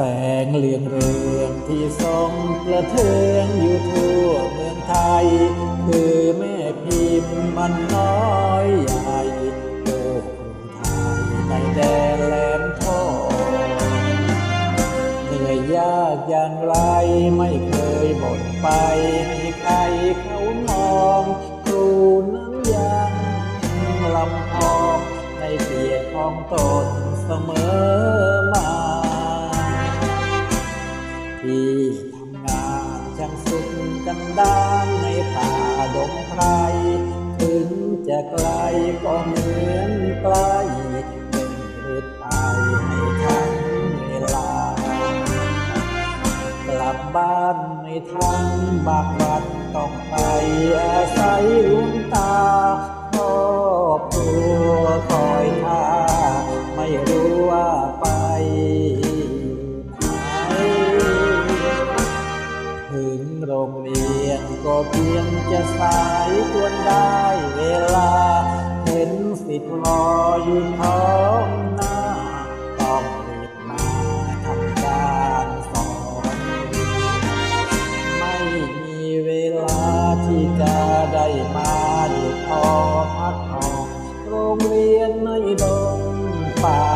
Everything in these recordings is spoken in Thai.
สงเลืองเรืองที่ส่องกระเทืองอยู่ทั่วเมืองไทย คือแม่พิมพ์มันน้อยใหญ่โอ้ไทยในแดนแหลมทองเหนื่อยยากอย่างไรไม่เคยบ่นไปให้ใครเขามองครูนั้นยังลำพองในเกียของตนเสมอ ป่าดงไพรถึงจะไกลก็เหมือนไกล้หนึ่งรืดไปให้ทันเวลากลับบ้านไม่ทันบางวันต้องไปอาศัย ถึงโรงเรียนก็เพียงจะสายควรได้เวลา เห็นสิทธิ์รออยู่ท้องหน้า ต้องรีบมาทำการสอนไม่มีเวลาที่จะได้มาดูพอพักผ่อนโรงเรียนในดงป่า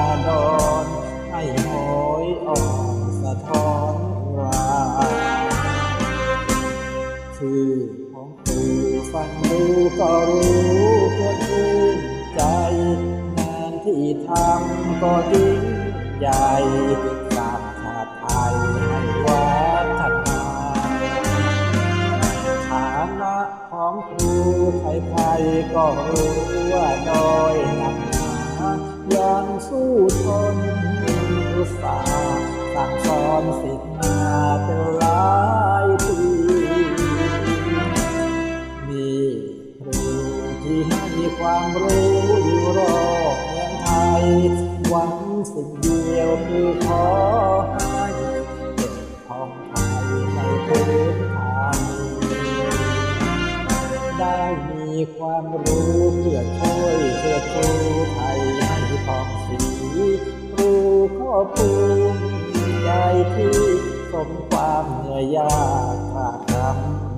รู้ควรชื่นใจงานที่ทำก็ยิ่งใหญ่สร้างชาติไทยให้วัฒนาฐานะของครูใครๆก็รู้ว่าน้อยหนักหนายังสู้ทนอุตสาห์สั่งสอนสิทธิ์มาเป็นล ให้ความรู้อยู่รอบเมืองไทยหวังสิ่งเดียวคือขอให้เด็กของไทยในพื้นฐานได้มีความรู้เพื่อช่วยเพื่อครูไทยให้ทองสีครูข้อภูมิใจที่สมความเหนื่อยยากขาดคำ